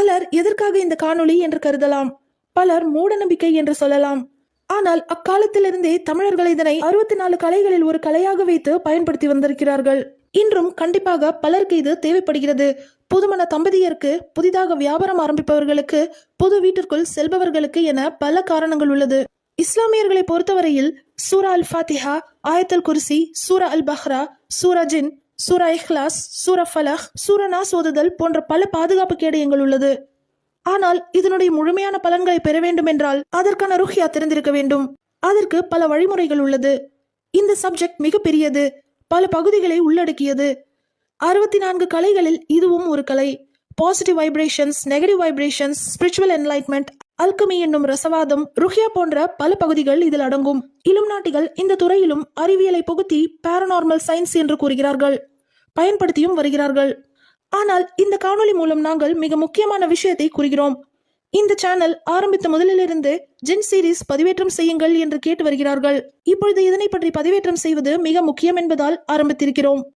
பலர் எதற்காக இந்த காணொளி என்று கருதலாம்? பலர் மூடநம்பிக்கை என்று சொல்லலாம். ஆனால் அக்காலத்திலிருந்தே தமிழர்கள் இதனை அறுபத்தி நாலு கலைகளில் ஒரு கலையாக வைத்து பயன்படுத்தி வந்திருக்கிறார்கள். இன்றும் கண்டிப்பாக பலருக்கு இது தேவைப்படுகிறது. புதுமண தம்பதியருக்கு புதிதாக வியாபாரம் ஆரம்பிப்பவர்களுக்கு புது வீட்டிற்குள் செல்பவர்களுக்கு என பல காரணங்கள் உள்ளது. இஸ்லாமியர்களை பொறுத்தவரையில் சூரா அல் ஃபாத்திஹா ஆயத்தல் குர்சி சூரா அல் பஹ்ரா சூரா ஜின் சூரா இஹ்லாஸ் சூரா ஃபலஹ் சூரா நாஸ் ஓதுதல் போன்ற பல பாதுகாப்பு கேடயங்கள் உள்ளது. ஆனால் இதனுடைய முழுமையான பலன்களை பெற வேண்டும் என்றால் அதற்கான ருஹியா தெரிந்திருக்க வேண்டும். அதற்கு பல வழிமுறைகள் உள்ளது. இந்த சப்ஜெக்ட் மிக பெரியது. பல பகுதிகளை உள்ளடக்கியது. அறுபத்தி நான்கு கலைகளில் இதுவும் ஒரு கலை. Positive vibrations negative vibrations spiritual enlightenment alchemy என்னும் ரசவாதம் ருஹியா போன்ற பல பகுதிகள் இதில் அடங்கும். இலும் நாட்டிகள் இந்த துறையிலும் அறிவியலை புகுத்தி பாரநார்மல் சயின்ஸ் என்று கூறுகிறார்கள். பயன்படுத்தியும் வருகிறார்கள். ஆனால் இந்த காணொளி மூலம் நாங்கள் மிக முக்கியமான விஷயத்தை கூறுகிறோம். இந்த சேனல் ஆரம்பித்த முதலிலிருந்து ஜென் சீரிஸ் பதிவேற்றம் செய்யுங்கள் என்று கேட்டு வருகிறார்கள். இப்பொழுது இதனை பற்றி பதிவேற்றம் செய்வது மிக முக்கியம் என்பதால் ஆரம்பித்திருக்கிறோம்.